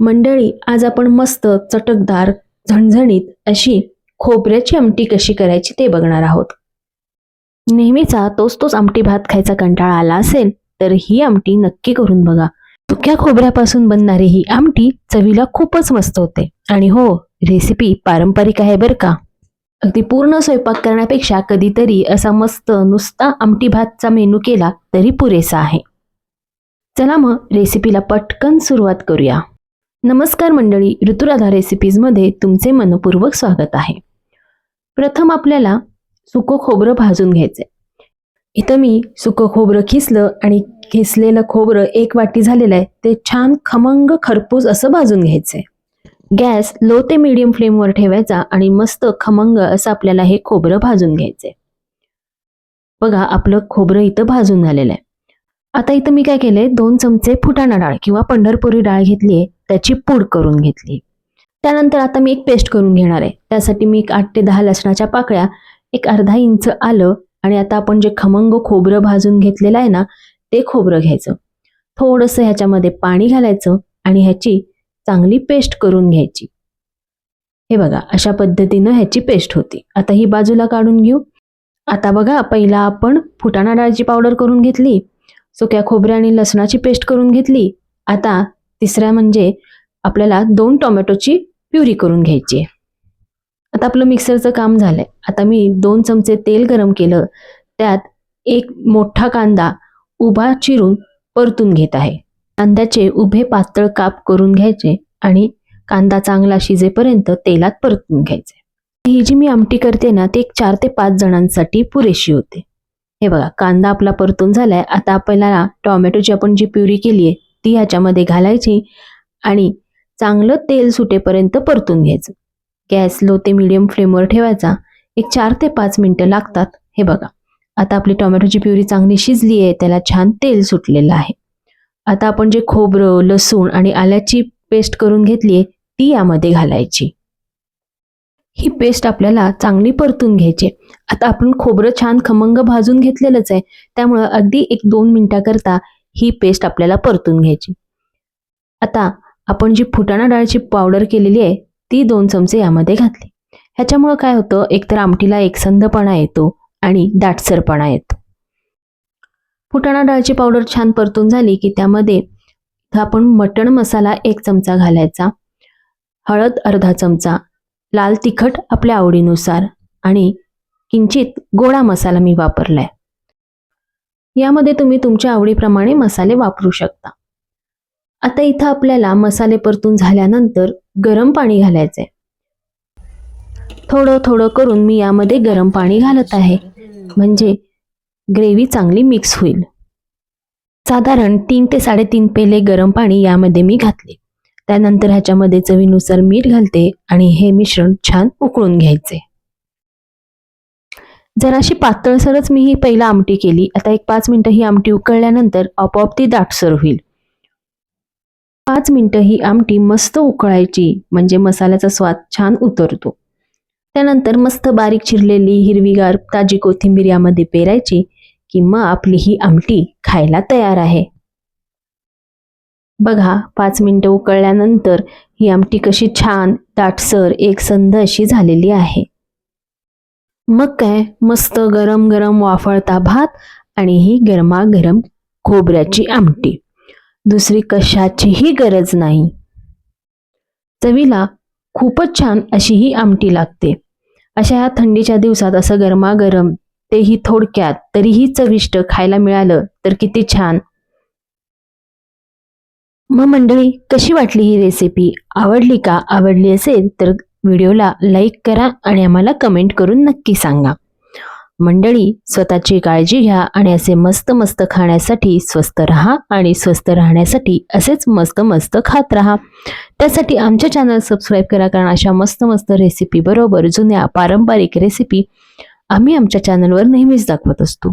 मंडळी आज आपण मस्त चटकदार झणझणीत अशी खोबऱ्याची आमटी कशी करायची ते बघणार आहोत. नेहमीचा तोच तोच आमटी भात खायचा कंटाळा आला असेल तर ही आमटी नक्की करून बघा. सुक्या खोबऱ्यापासून बनणारी ही आमटी चवीला खूपच मस्त होते. आणि हो रेसिपी पारंपरिक आहे बरं का. अगदी पूर्ण स्वयंपाक करण्यापेक्षा कधीतरी असा मस्त नुसता आमटी भातचा मेनू केला तरी पुरेसा आहे. चला मग रेसिपीला पटकन सुरुवात करूया. नमस्कार मंडळी ऋतुराधा रेसिपीजमध्ये तुमचे मनपूर्वक स्वागत आहे. प्रथम आपल्याला सुकं खोबरं भाजून घ्यायचंय. इथं मी सुकं खोबरं खिसलं आणि खिसलेलं खोबरं एक वाटी झालेलं आहे. ते छान खमंग खरपूस असं भाजून घ्यायचंय. गॅस लो ते मीडियम फ्लेमवर ठेवायचा आणि मस्त खमंग असं आपल्याला हे खोबरं भाजून घ्यायचंय. बघा आपलं खोबरं इथं भाजून झालेलं आहे. आता इथं मी काय केले दोन चमचे फुटाणा डाळ किंवा पंढरपुरी डाळ घेतली आहे त्याची पूड करून घेतली. त्यानंतर आता मी एक पेस्ट करून घेणार आहे. त्यासाठी मी एक आठ ते दहा लसणाच्या पाकळ्या एक अर्धा इंच आलं आणि आता आपण जे खमंग खोबरं भाजून घेतलेलं आहे ना ते खोबरं घ्यायचं. थोडंसं ह्याच्यामध्ये पाणी घालायचं आणि ह्याची चांगली पेस्ट करून घ्यायची. हे बघा अशा पद्धतीनं ह्याची पेस्ट होती. आता ही बाजूला काढून घेऊ. आता बघा पहिला आपण फुटाणा डाळची पावडर करून घेतली. सुक्या खोबऱ्या आणि लसणाची पेस्ट करून घेतली. आता तिसऱ्या म्हणजे आपल्याला दोन टोमॅटोची प्युरी करून घ्यायची आहे. आता आपलं मिक्सरचं काम झालंय. आता मी दोन चमचे तेल गरम केलं. त्यात एक मोठा कांदा उभा चिरून परतून घेत आहे. कांद्याचे उभे पातळ काप करून घ्यायचे आणि कांदा चांगला शिजेपर्यंत तेलात परतून घ्यायचे. ही जी मी आमटी करते ना ती एक चार ते पाच जणांसाठी पुरेशी होते. हे बघा कांदा आपला परतून झालाय. आता आपल्याला टोमॅटोची आपण जी प्युरी केली आहे ती ह्याच्यामध्ये घालायची आणि चांगलं तेल सुटेपर्यंत परतून घ्यायचं. गॅस लो ते मिडियम फ्लेमवर ठेवायचा. एक चार ते पाच मिनटं लागतात. हे बघा आता आपली टोमॅटोची प्युरी चांगली शिजली आहे त्याला छान तेल सुटलेलं आहे. आता आपण जे खोबरं लसूण आणि आल्याची पेस्ट करून घेतली आहे ती यामध्ये घालायची. ही पेस्ट आपल्याला चांगली परतून घ्यायची. आता आपण खोबरं छान खमंग भाजून घेतलेलंच आहे. त्यामुळं अगदी एक दोन मिनिटाकरता ही पेस्ट आपल्याला परतून घ्यायची. आता आपण जी फुटाणा डाळची पावडर केलेली आहे ती दोन चमचे यामध्ये घातली. ह्याच्यामुळं काय होतं एकतर आमटीला एकसंधपणा येतो आणि दाटसरपणा येतो. फुटाणा डाळची पावडर छान परतून झाली की त्यामध्ये आपण मटण मसाला एक चमचा घालायचा हळद अर्धा चमचा लाल तिखट आपल्या आवडीनुसार आणि किंचित गोडा मसाला मी वापरलाय. यामध्ये तुम्ही तुमच्या आवडीप्रमाणे मसाले वापरू शकता. आता इथं आपल्याला मसाले परतून झाल्यानंतर गरम पाणी घालायचंय. थोडं थोडं करून मी यामध्ये गरम पाणी घालत आहे. म्हणजे ग्रेव्ही चांगली मिक्स होईल. साधारण तीन ते साडेतीन पेले गरम पाणी यामध्ये मी घातले. त्यानंतर ह्याच्यामध्ये चवीनुसार मीठ घालते आणि हे मिश्रण छान उकळून घ्यायचे. जराशी पातळसरच मी ही पहिला आमटी केली आता एक पाच मिनिटं ही आमटी उकळल्यानंतर आपोआप ती दाटसर होईल. पाच मिनिटं ही आमटी मस्त उकळायची म्हणजे मसाल्याचा स्वाद छान उतरतो. त्यानंतर मस्त बारीक चिरलेली हिरवीगार ताजी कोथिंबीर यामध्ये पेरायची की मग आपली ही आमटी खायला तयार आहे. बघा पाच मिनिटं उकळल्यानंतर ही आमटी कशी छान दाटसर एकसंध अशी झालेली आहे. मग काय? मस्त गरम गरम वाफळता भात आणि ही गरमागरम खोबऱ्याची आमटी. दुसरी कशाचीही गरज नाही. चवीला खूपच छान अशी ही आमटी लागते. अशा ह्या थंडीच्या दिवसात असं गरमागरम तेही थोडक्यात तरीही चविष्ट खायला मिळालं तर किती छान. मग मंडळी कशी वाटली ही रेसिपी आवडली का? आवडली असेल तर व्हिडिओला लाईक करा आणि आम्हाला कमेंट करून नक्की सांगा. मंडळी स्वतःची काळजी घ्या आणि असे मस्त मस्त खाण्यासाठी स्वस्त राहा आणि स्वस्त राहण्यासाठी असेच मस्त मस्त खात राहा. त्यासाठी आमच्या चॅनल सबस्क्राईब करा कारण अशा मस्त मस्त रेसिपी बरोबर जुन्या पारंपरिक रेसिपी आम्ही आमच्या चॅनलवर नेहमीच दाखवत असतो.